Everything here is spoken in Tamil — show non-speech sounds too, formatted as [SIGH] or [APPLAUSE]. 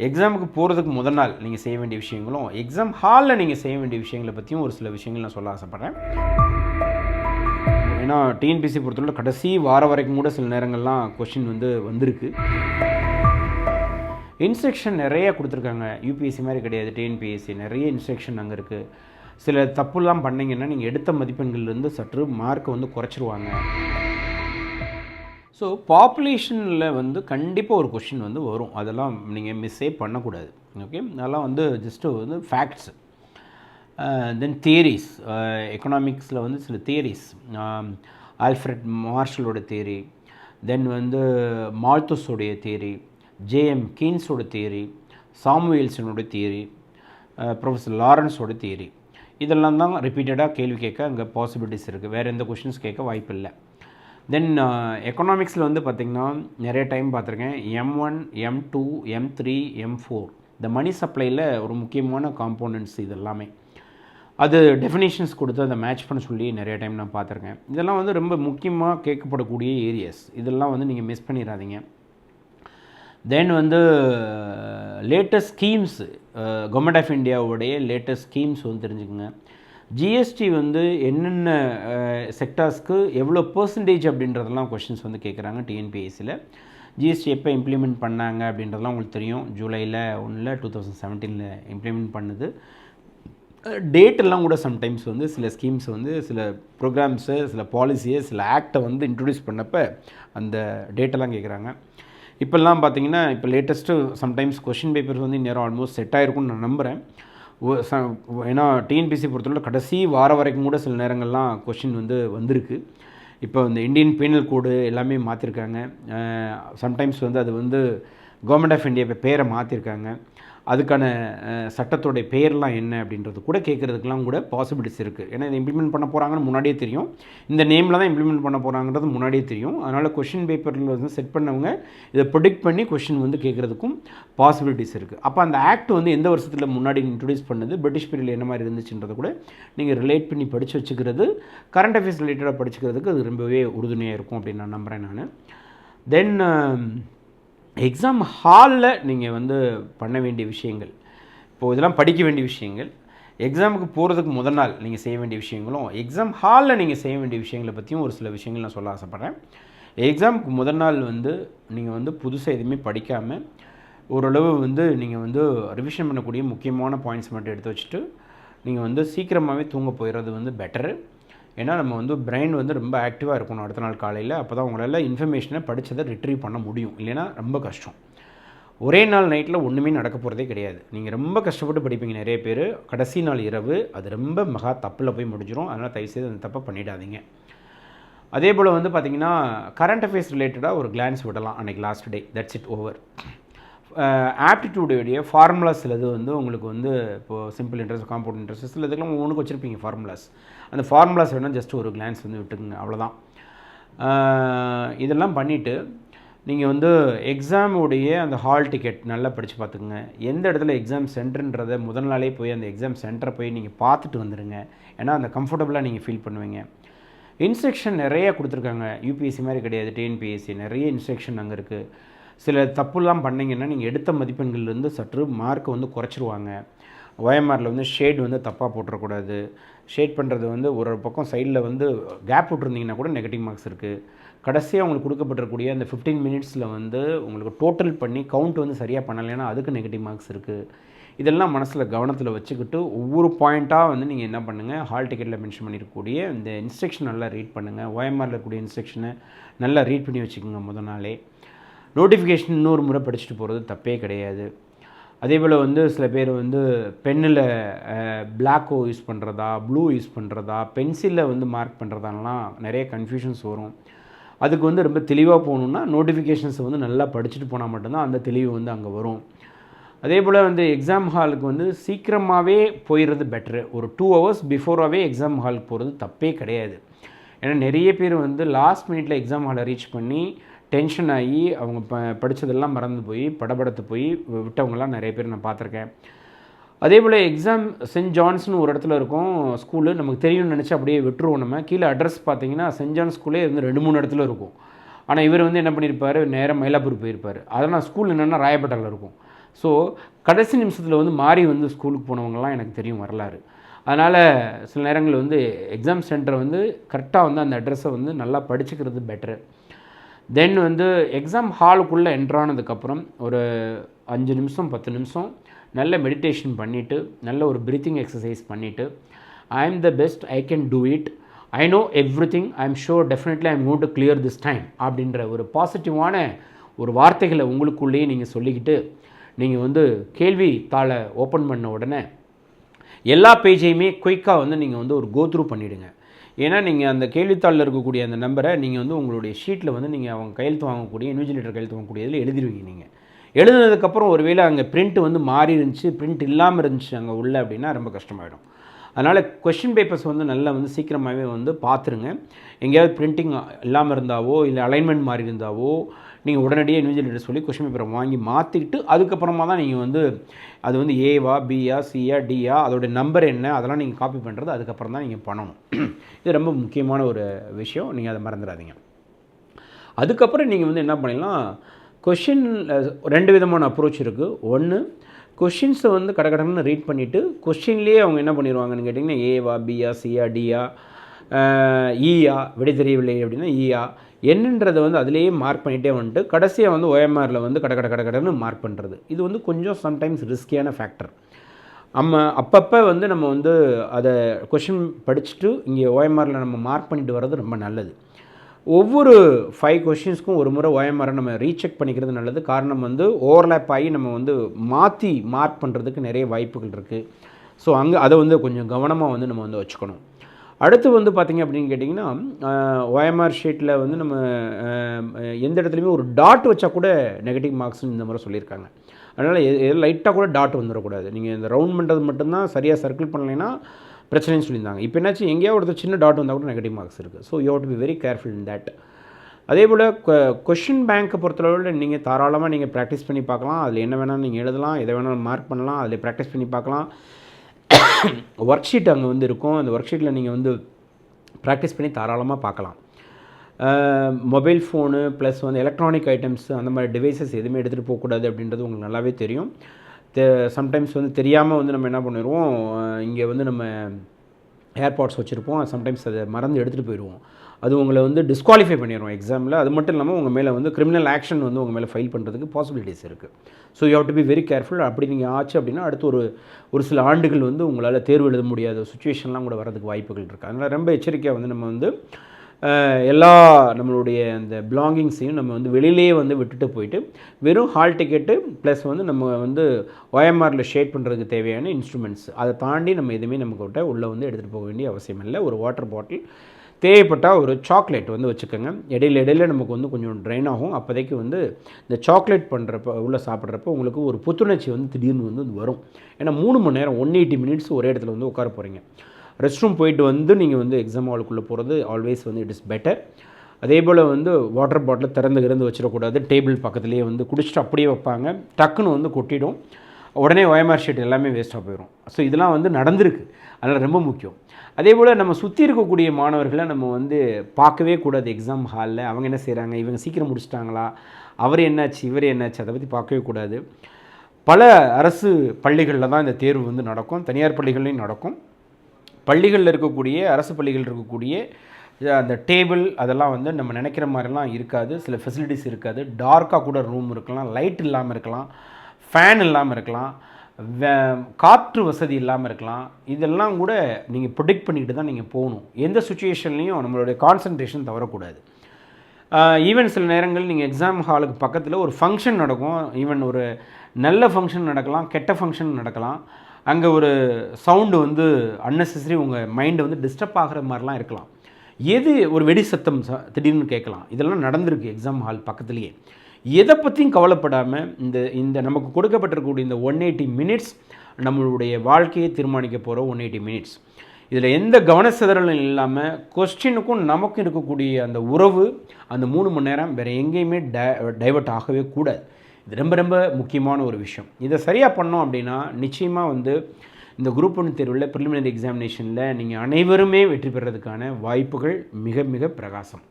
எக்ஸாமுக்கு போகிறதுக்கு முதல் நாள் நீங்கள் செய்ய வேண்டிய விஷயங்களும் எக்ஸாம் ஹாலில் நீங்கள் செய்ய வேண்டிய விஷயங்களை பற்றியும் ஒரு சில விஷயங்கள் நான் சொல்ல ஆசைப்பட்றேன். ஏன்னா டிஎன்பிசி பொறுத்தவரை கடைசி வார வரைக்கும் கூட சில நேரங்கள்லாம் கொஷின் வந்து வந்திருக்கு. இன்ஸ்ட்ரக்ஷன் நிறைய கொடுத்துருக்காங்க. யூபிஎஸ்சி மாதிரி கிடையாது டிஎன்பிஎஸ்சி நிறைய இன்ஸ்ட்ரக்ஷன் அங்கே இருக்குது சில தப்புலாம் பண்ணீங்கன்னா நீங்கள் எடுத்த மதிப்பெண்கள்லேருந்து சற்று மார்க்கை வந்து குறைச்சிருவாங்க. ஸோ பாப்புலேஷனில் வந்து கண்டிப்பாக ஒரு கொஷின் வந்து வரும். அதெல்லாம் நீங்கள் மிஸ்ஸே பண்ணக்கூடாது. ஓகே அதெல்லாம் வந்து ஜஸ்ட்டு வந்து ஃபேக்ட்ஸ் தென் தியரிஸ் எக்கனாமிக்ஸில் வந்து சில தியரிஸ் ஆல்ஃப்ரெட் மார்ஷலோட தியரி தென் வந்து மால்தோஸோடைய தியரி ஜேஎம் கீன்ஸோட தியரி சாமுவேல்சனோட தியரி ப்ரொஃபஸர் லாரன்ஸோட தியரி இதெல்லாம் தான் ரிப்பீட்டடாக கேள்வி கேட்க அங்கே பாசிபிலிட்டிஸ் இருக்குது வேறு எந்த கொஷின்ஸ் கேட்க வாய்ப்பு இல்லை தென் எக்கனாமிக்ஸில் uh, வந்து பார்த்திங்கன்னா நிறைய டைம் பார்த்துருக்கேன் M one M two M three M four money மணி சப்ளையில் ஒரு முக்கியமான காம்போனன்ட்ஸ் இது எல்லாமே அது டெஃபினேஷன்ஸ் கொடுத்து அதை மேட்ச் பண்ண சொல்லி நிறைய டைம் நான் பார்த்துருக்கேன் இதெல்லாம் வந்து ரொம்ப முக்கியமாக கேட்கப்படக்கூடிய ஏரியாஸ் இதெல்லாம் வந்து நீங்கள் மிஸ் பண்ணிடாதீங்க தென் வந்து லேட்டஸ்ட் ஸ்கீம்ஸ் கவர்மெண்ட் ஆஃப் இந்தியாவுடைய லேட்டஸ்ட் ஸ்கீம்ஸ் வந்து தெரிஞ்சுக்கோங்க. ஜிஎஸ்டி வந்து என்னென்ன செக்டார்ஸ்க்கு எவ்வளோ பர்சன்டேஜ் அப்படின்றதெல்லாம் கொஷின்ஸ் வந்து கேட்குறாங்க டிஎன்பிஎஸ்சியில் ஜிஎஸ்டி எப்போ இம்ப்ளிமெண்ட் பண்ணாங்க அப்படின்றதெல்லாம் உங்களுக்கு தெரியும். ஜூலையில் ஒன்றில் டூ தௌசண்ட் செவன்டீனில் இம்ப்ளிமெண்ட் பண்ணுது. டேட் எல்லாம் கூட சம்டைம்ஸ் வந்து சில ஸ்கீம்ஸ் வந்து சில ப்ரோக்ராம்ஸு சில பாலிசியை சில ஆக்டை வந்து இன்ட்ரடியூஸ் பண்ணப்போ அந்த டேட்டெல்லாம் கேட்குறாங்க இப்போல்லாம் பார்த்தீங்கன்னா இப்போ லேட்டஸ்ட்டு சம்டைம்ஸ் கொஷின் பேப்பர்ஸ் வந்து இந்நேரம் ஆல்மோஸ்ட் செட் ஆகிருக்கும்னு நான் நம்புகிறேன் ஏன்னா டிஎன்பிசி பொறுத்தவரை கடைசி வார வரைக்கும் கூட சில நேரங்கள்லாம் கொஷின் வந்து வந்திருக்கு. இப்போ இந்த இந்தியன் பீனல் கோடு எல்லாமே மாற்றிருக்காங்க சம்டைம்ஸ் வந்து அது வந்து கவர்மெண்ட் ஆஃப் இந்தியா இப்போ பேரை மாற்றிருக்காங்க அதுக்கான சட்டத்துடைய சட்டத்தோடைய பேர்லாம் என்ன அப்படின்றது கூட கேட்குறதுக்கெலாம் கூட பாசிபிலிட்டிஸ் இருக்குது ஏன்னா இதை இம்ப்ளிமெண்ட் பண்ண போகிறாங்கன்னு முன்னாடியே தெரியும். இந்த நேமில் தான் இம்ப்ளிமெண்ட் பண்ண போகிறாங்கிறது முன்னாடியே தெரியும். அதனால் கொஷின் பேப்பரில் வந்து செட் பண்ணவங்க இதை ப்ரொடிக்ட் பண்ணி கொஷின் வந்து கேட்குறதுக்கும் பாசிபிலிட்டிஸ் இருக்குது அப்போ அந்த ஆக்ட் வந்து எந்த வருஷத்தில் முன்னாடி இன்ட்ரடியூஸ் பண்ணது பிரிட்டிஷ் பீரியடில் என்ன மாதிரி இருந்துச்சுன்றதை கூட நீங்கள் ரிலேட் பண்ணி படித்து வச்சுக்கிறது கரண்ட் அஃபேர்ஸ் ரிலேட்டடாக படிச்சுக்கிறதுக்கு அது ரொம்பவே உறுதுணையாக இருக்கும் அப்படின்னு நான் நம்புகிறேன் நான். தென் எக்ஸாம் ஹாலில் நீங்கள் வந்து பண்ண வேண்டிய விஷயங்கள். இப்போது இதெல்லாம் படிக்க வேண்டிய விஷயங்கள். எக்ஸாமுக்கு போகிறதுக்கு முதல் நாள் நீங்கள் செய்ய வேண்டிய விஷயங்களும் எக்ஸாம் ஹாலில் நீங்கள் செய்ய வேண்டிய விஷயங்களை பற்றியும் ஒரு சில விஷயங்கள் நான் சொல்ல ஆசைப்பட்றேன். எக்ஸாமுக்கு முதல் நாள் வந்து நீங்கள் வந்து புதுசாக எதுவுமே படிக்காமல் ஓரளவு வந்து நீங்கள் வந்து ரிவிஷன் பண்ணக்கூடிய முக்கியமான பாயிண்ட்ஸ் மட்டும் எடுத்து வச்சுட்டு நீங்கள் வந்து சீக்கிரமாகவே தூங்க போயிடுறது வந்து பெட்டரு ஏன்னா நம்ம வந்து பிரெயின் வந்து ரொம்ப ஆக்டிவாக இருக்கணும் அடுத்த நாள் காலையில். அப்போ தான் உங்களால் இன்ஃபர்மேஷனை படித்ததை ரிட்ரீவ் பண்ண முடியும். இல்லைன்னா ரொம்ப கஷ்டம். ஒரே நாள் நைட்டில் ஒன்றுமே நடக்க போகிறதே கிடையாது. நீங்கள் ரொம்ப கஷ்டப்பட்டு படிப்பீங்க நிறைய பேர். கடைசி நாள் இரவு அது ரொம்ப மகா தப்பில் போய் முடிஞ்சிடும் அதனால் தயவுசெய்து அந்த தப்பை பண்ணிடாதீங்க. அதே போல் வந்து பார்த்திங்கன்னா கரண்ட் அஃபேர்ஸ் ரிலேட்டடாக ஒரு கிளான்ஸ் விடலாம். அன்றைக்கி last day that's it over ஆப்டிடியூடைய formulas சிலது வந்து உங்களுக்கு வந்து இப்போது சிம்பிள் இன்ட்ரெஸ்ட் காம்பவுண்ட் இன்ட்ரெஸ்ட் சில இதுக்கெல்லாம் ஒன்றுக்கு வச்சுருப்பீங்க ஃபார்முலாஸ் அந்த ஃபார்முலாஸ் வேணால் ஜஸ்ட் ஒரு கிளான்ஸ் வந்து விட்டுக்குங்க அவ்வளோதான் இதெல்லாம் பண்ணிவிட்டு நீங்கள் வந்து எக்ஸாமுடைய அந்த ஹால் டிக்கெட் நல்லா படித்து பார்த்துக்குங்க. எந்த இடத்துல எக்ஸாம் சென்டர்ன்றதை முதல் நாளே போய் அந்த எக்ஸாம் சென்டரை போய் நீங்கள் பார்த்துட்டு வந்துடுங்க ஏன்னா அந்த கம்ஃபர்டபுளாக நீங்கள் ஃபீல் பண்ணுவீங்க. இன்ஸ்ட்ரக்ஷன் நிறைய கொடுத்துருக்காங்க. யூபிஎஸ்சி மாதிரி கிடையாது டிஎன்பிஎஸ்சி நிறைய இன்ஸ்ட்ரக்ஷன் அங்கே இருக்குது சில தப்புலாம் பண்ணிங்கன்னா நீங்கள் எடுத்த மதிப்பெண்கள்லேருந்து சற்று மார்க்கை வந்து குறைச்சிருவாங்க. OMR வந்து ஷேட் வந்து தப்பாக போட்டுறக்கூடாது ஷேட் பண்ணுறது வந்து ஒரு பக்கம் சைடில் வந்து கேப் விட்டுருந்தீங்கன்னா கூட நெகட்டிவ் மார்க்ஸ் இருக்குது கடைசியாக உங்களுக்கு கொடுக்கப்பட்டிருக்கக்கூடிய அந்த ஃபிஃப்டீன் மினிட்ஸில் வந்து உங்களுக்கு டோட்டல் பண்ணி கவுண்ட் வந்து சரியாக பண்ணலைன்னா அதுக்கு நெகட்டிவ் மார்க்ஸ் இருக்குது இதெல்லாம் மனசில் கவனத்தில் வச்சுக்கிட்டு ஒவ்வொரு பாயிண்ட்டாக வந்து நீங்கள் என்ன பண்ணுங்கள் ஹால் டிக்கெட்டில் மென்ஷன் பண்ணியிருக்கக்கூடிய இந்த இன்ஸ்ட்ரக்ஷன் நல்லா ரீட் பண்ணுங்கள் ஓஎம்ஆரில் இருக்கக்கூடிய இன்ஸ்ட்ரக்ஷனை நல்லா ரீட் பண்ணி வச்சுக்கோங்க முத நாளே. நோட்டிஃபிகேஷன் இன்னொரு முறை படிச்சுட்டு போகிறது தப்பே கிடையாது. அதே போல் வந்து சில பேர் வந்து பென்னில் பிளாக்கோ யூஸ் பண்ணுறதா ப்ளூ யூஸ் பண்ணுறதா பென்சிலில் வந்து மார்க் பண்ணுறதாலாம் நிறைய கன்ஃபியூஷன்ஸ் வரும். அதுக்கு வந்து ரொம்ப தெளிவாக போகணுன்னா நோட்டிஃபிகேஷன்ஸை வந்து நல்லா படிச்சுட்டு போனால் மட்டும்தான் அந்த தெளிவு வந்து அங்கே வரும். அதே போல் வந்து எக்ஸாம் ஹாலுக்கு வந்து சீக்கிரமாகவே போயிடுறது பெட்ரு ஒரு டூ ஹவர்ஸ் பிஃபோராகவே எக்ஸாம் ஹாலுக்கு போகிறது தப்பே கிடையாது. ஏன்னா நிறைய பேர் வந்து லாஸ்ட் மினிட்ல எக்ஸாம் ஹாலை ரீச் பண்ணி டென்ஷன் ஆகி அவங்க ப படித்ததெல்லாம் மறந்து போய் படபடத்து போய் விட்டவங்கலாம் நிறைய பேர் நான் பார்த்துருக்கேன். அதே போல் எக்ஸாம் சென்ட் ஜான்ஸ்னு ஒரு இடத்துல இருக்கும் ஸ்கூலு நமக்கு தெரியும்னு நினச்சி அப்படியே விட்டுருவோம் நம்ம. கீழே அட்ரஸ் பார்த்தீங்கன்னா சென்ட் ஜான் ஸ்கூலே வந்து ரெண்டு மூணு இடத்துல இருக்கும். ஆனால் இவர் வந்து என்ன பண்ணியிருப்பார்? நேராக மயிலாப்பூர் போயிருப்பார். அதனால் ஸ்கூல் என்னென்னா ராயப்பேட்டையில் இருக்கும். ஸோ கடைசி நிமிஷத்தில் வந்து மாறி வந்து ஸ்கூலுக்கு போனவங்கலாம் எனக்கு தெரியும் வரலாறு. அதனால் சில நேரங்களில் வந்து எக்ஸாம் சென்டரை வந்து கரெக்டாக வந்து அந்த அட்ரஸை வந்து நல்லா படிச்சுக்கிறது பெட்ரு தென் வந்து எக்ஸாம் ஹாலுக்குள்ளே என்ட்ரானதுக்கப்புறம் ஒரு அஞ்சு நிமிஷம் பத்து நிமிஷம் நல்ல மெடிடேஷன் பண்ணிவிட்டு நல்ல ஒரு ப்ரீத்திங் எக்ஸசைஸ் பண்ணிவிட்டு I am the best I can do it I know everything I am sure definitely I am going to clear this time அப்படின்ற ஒரு பாசிட்டிவான ஒரு வார்த்தைகளை உங்களுக்குள்ளேயே நீங்கள் சொல்லிக்கிட்டு நீங்கள் வந்து கேள்வி தாளை ஓப்பன் பண்ண உடனே எல்லா பேஜையுமே குயிக்காக வந்து நீங்கள் வந்து ஒரு கோத்ரூ பண்ணிவிடுங்க ஏன்னா நீங்கள் அந்த கேள்வித்தாளில் இருக்கக்கூடிய அந்த நம்பரை நீங்கள் வந்து உங்களுடைய ஷீட்டில் வந்து நீங்கள் அவங்க கையெழுத்து வாங்கக்கூடிய இன்விஜிலேட்டர் கையெழுத்து வாங்கக்கூடிய இதில் எழுதிடுவீங்க நீங்கள் எழுதுனதுக்கப்புறம் ஒருவேளை அங்கே பிரிண்ட் வந்து மாறி இருந்துச்சு பிரிண்ட் இல்லாமல் இருந்துச்சு அங்கே உள்ள அப்படின்னா ரொம்ப கஷ்டமாயிடும். அதனால் கொஷின் பேப்பர்ஸ் வந்து நல்லா வந்து சீக்கிரமாகவே வந்து பார்த்துருங்க எங்கேயாவது பிரிண்டிங் இல்லாமல் இருந்தாவோ இல்லை அலைன்மெண்ட் மாறி இருந்தாவோ நீங்கள் உடனடியாக இன்விஜிலேட்டர் சொல்லி கொஷின் பேப்பரை வாங்கி மாற்றிக்கிட்டு அதுக்கப்புறமா தான் நீங்கள் வந்து அது வந்து ஏவா பியா சியா டியா அதோடைய நம்பர் என்ன அதெல்லாம் நீங்கள் காப்பி பண்ணுறது அதுக்கப்புறம் தான் நீங்கள் பண்ணணும். [CLEARS THROAT] இது ரொம்ப முக்கியமான ஒரு விஷயம் நீங்கள் அதை மறந்துடாதீங்க. அதுக்கப்புறம் நீங்கள் வந்து என்ன பண்ணிடலாம் கொஷின் ரெண்டு விதமான அப்ரோச் இருக்குது ஒன்று கொஷின்ஸை வந்து கடகடன்னு ரீட் பண்ணிவிட்டு கொஷின்லேயே அவங்க என்ன பண்ணிடுவாங்கன்னு கேட்டிங்கன்னா ஏவா பிஆ சியா டிஆ ஈயா e விடை தெரியவில்லை அப்படின்னா e ஈயா என்னன்றதை வந்து அதிலேயே மார்க் பண்ணிகிட்டே வந்துட்டு கடைசியாக வந்து ஓஎம்ஆரில் வந்து கட கட கட கடன்னு மார்க் பண்ணுறது இது வந்து கொஞ்சம் சம்டைம்ஸ் ரிஸ்கியான ஃபேக்டர் நம்ம அப்பப்போ வந்து நம்ம வந்து அதை கொஷின் படிச்சுட்டு இங்கே ஓஎம்ஆரில் நம்ம மார்க் பண்ணிட்டு வர்றது ரொம்ப நல்லது. ஒவ்வொரு ஃபைவ் கொஷின்ஸ்க்கும் ஒரு முறை ஓஎம்ஆரை நம்ம ரீசெக் பண்ணிக்கிறது நல்லது. காரணம் வந்து ஓவர்லேப் ஆகி நம்ம வந்து மாற்றி மார்க் பண்ணுறதுக்கு நிறைய வாய்ப்புகள் இருக்குது ஸோ அங்கே அதை வந்து கொஞ்சம் கவனமாக வந்து நம்ம வந்து வச்சுக்கணும். அடுத்து வந்து பார்த்திங்க அப்படின்னு கேட்டிங்கன்னா ஒயம்ஆர் ஷீட்டில் வந்து நம்ம எந்த இடத்துலையுமே ஒரு டாட் வச்சா கூட நெகட்டிவ் மார்க்ஸ்னு இந்த முறை சொல்லியிருக்காங்க. அதனால் லைட்டாக கூட டாட் வந்துடக்கூடாது. நீங்கள் இந்த ரவுண்ட் பண்ணுறது மட்டும்தான் சரியாக சர்க்கிள் பண்ணலைன்னா பிரச்சனைன்னு சொல்லியிருந்தாங்க. இப்போ என்னாச்சு? எங்கேயாவது ஒருத்தர் சின்ன டாட் வந்தால் கூட நெகட்டிவ் மார்க்ஸ் இருக்குது so you to be very careful in that அதே போல் கொஷின் பேங்க்கை பொறுத்தளவில் நீங்கள் தாராளமாக நீங்கள் ப்ராக்டிஸ் பண்ணி பார்க்கலாம். அதில் என்ன வேணாலும் நீங்கள் எழுதலாம். எதை வேணாலும் மார்க் பண்ணலாம். அதில் ப்ராக்டிஸ் பண்ணி பார்க்கலாம். ஒர்க் ஷீட் அங்கே வந்து இருக்கும். அந்த ஒர்க் ஷீட்டில் நீங்கள் வந்து ப்ராக்டிஸ் பண்ணி தாராளமாக பார்க்கலாம். மொபைல் ஃபோனு ப்ளஸ் வந்து எலக்ட்ரானிக் ஐட்டம்ஸ் அந்த மாதிரி டிவைசஸ் எதுவுமே எடுத்துகிட்டு போகக்கூடாது அப்படின்றது உங்களுக்கு நல்லாவே தெரியும். தெ சம்டைம்ஸ் வந்து தெரியாமல் வந்து நம்ம என்ன பண்ணிடுவோம் இங்கே வந்து நம்ம ஏர்பாட்ஸ் வச்சுருப்போம். சம்டைம்ஸ் அதை மறந்து எடுத்துகிட்டு போயிடுவோம். அது உங்களை வந்து டிஸ்குவாலிஃபை பண்ணிடுவோம் எக்ஸாமில் அது மட்டும் இல்லாமல் உங்கள் மேலே வந்து கிரிமினல் ஆக்ஷன் வந்து உங்கள் மேலே ஃபைல் பண்ணுறதுக்கு பாசிபிலிட்டிஸ் இருக்குது so you have to be very careful அப்படி நீங்கள் ஆச்சு அப்படின்னா அடுத்து ஒரு ஒரு சில ஆண்டுகள் வந்து உங்களால் தேர்வு எழுத முடியாத சுச்சுவேஷன்லாம் கூட வரதுக்கு வாய்ப்புகள் இருக்குது அதனால் ரொம்ப எச்சரிக்கையாக வந்து நம்ம வந்து எல்லா நம்மளுடைய அந்த பிலாங்கிங்ஸையும் நம்ம வந்து வெளியிலேயே வந்து விட்டுட்டு போயிட்டு வெறும் ஹால் டிக்கெட்டு ப்ளஸ் வந்து நம்ம வந்து ஓஎம்ஆரில் ஷேட் பண்ணுறதுக்கு தேவையான இன்ஸ்ட்ருமெண்ட்ஸ் அதை தாண்டி நம்ம எதுவுமே நமக்கிட்ட உள்ளே வந்து எடுத்துகிட்டு போக வேண்டிய அவசியம் இல்லை. ஒரு வாட்டர் பாட்டில் தேவைப்பட்டால் ஒரு சாக்லேட் வந்து வச்சுக்கோங்க. இடையில இடையில நமக்கு வந்து கொஞ்சம் ட்ரைன் ஆகும். அப்போதைக்கு வந்து இந்த சாக்லேட் பண்ணுறப்ப உள்ளே சாப்பிட்றப்ப உங்களுக்கு ஒரு புத்துணர்ச்சி வந்து திடீர்னு வந்து வரும். ஏன்னா மூணு மணி நேரம் ஒன் எயிட்டி மினிட்ஸ் ஒரே இடத்துல வந்து உட்கார போகிறீங்க ரெஸ்ட் ரூம் போயிட்டு வந்து நீங்கள் வந்து எக்ஸாம் ஹாலுக்குள்ளே போகிறது ஆல்வேஸ் வந்து இட் இஸ் பெட்டர் அதே போல் வந்து வாட்டர் பாட்டில் திறந்து கிறந்து வச்சிடக்கூடாது. டேபிள் பக்கத்துலேயே வந்து குடிச்சிட்டு அப்படியே வைப்பாங்க. டக்குன்னு வந்து கொட்டிடும். உடனே ஒயமார் ஷீட் எல்லாமே வேஸ்ட்டாக போயிடும் ஸோ இதெல்லாம் வந்து நடந்திருக்கு. அதனால் ரொம்ப முக்கியம். அதே போல் நம்ம சுற்றி இருக்கக்கூடிய மாணவர்களை நம்ம வந்து பார்க்கவே கூடாது. எக்ஸாம் ஹாலில் அவங்க என்ன செய்கிறாங்க இவங்க சீக்கிரம் முடிச்சிட்டாங்களா? அவர் என்னாச்சு? இவர் என்னாச்சு? அதை பற்றி பார்க்கவே கூடாது. பல அரசு பள்ளிகளில் தான் இந்த தேர்வு வந்து நடக்கும். தனியார் பள்ளிகள்லையும் நடக்கும். பள்ளிகளில் இருக்கக்கூடிய அரசு பள்ளிகள் இருக்கக்கூடிய அந்த டேபிள் அதெல்லாம் வந்து நம்ம நினைக்கிற மாதிரிலாம் இருக்காது. சில ஃபெசிலிட்டிஸ் இருக்காது. டார்க்காக கூட ரூம் இருக்கலாம். லைட் இல்லாமல் இருக்கலாம். ஃபேன் இல்லாமல் இருக்கலாம் காற்று வசதி இல்லாமல் இருக்கலாம் இதெல்லாம் கூட நீங்கள் ப்ரொடெக்ட் பண்ணிக்கிட்டு தான் நீங்கள் போகணும். எந்த சுச்சுவேஷன்லேயும் நம்மளுடைய கான்சன்ட்ரேஷன் தவறக்கூடாது. ஈவன் சில நேரங்கள் நீங்கள் எக்ஸாம் ஹாலுக்கு பக்கத்தில் ஒரு ஃபங்க்ஷன் நடக்கும். ஈவன் ஒரு நல்ல ஃபங்க்ஷன் நடக்கலாம் கெட்ட ஃபங்க்ஷன் நடக்கலாம். அங்கே ஒரு சவுண்டு வந்து அன்னெசரி உங்கள் மைண்டை வந்து டிஸ்டர்ப் ஆகிற மாதிரிலாம் இருக்கலாம். எது ஒரு வெடி சத்தம் திடீர்னு கேட்கலாம். இதெல்லாம் நடந்திருக்கு எக்ஸாம் ஹால் பக்கத்துலேயே. எதை பற்றியும் கவலைப்படாமல் இந்த இந்த நமக்கு கொடுக்கப்பட்டிருக்கக்கூடிய இந்த ஒன் எயிட்டி மினிட்ஸ் நம்மளுடைய வாழ்க்கையை தீர்மானிக்க போகிற ஒன் எயிட்டி மினிட்ஸ் இதில் எந்த கவனசிதறலும் இல்லாமல் கொஸ்டினுக்கும் நமக்கும் இருக்கக்கூடிய அந்த உறவு அந்த மூணு மணி நேரம் வேறு எங்கேயுமே டை டைவர்ட் ஆகவே கூடாது. இது ரொம்ப ரொம்ப முக்கியமான ஒரு விஷயம். இதை சரியாக பண்ணோம் அப்படின்னா நிச்சயமாக வந்து இந்த குரூப் ஒன் தேர்வில் ப்ரிலிமினரி எக்ஸாமினேஷனில் நீங்கள் அனைவருமே வெற்றி பெறதுக்கான வாய்ப்புகள் மிக மிக பிரகாசம்.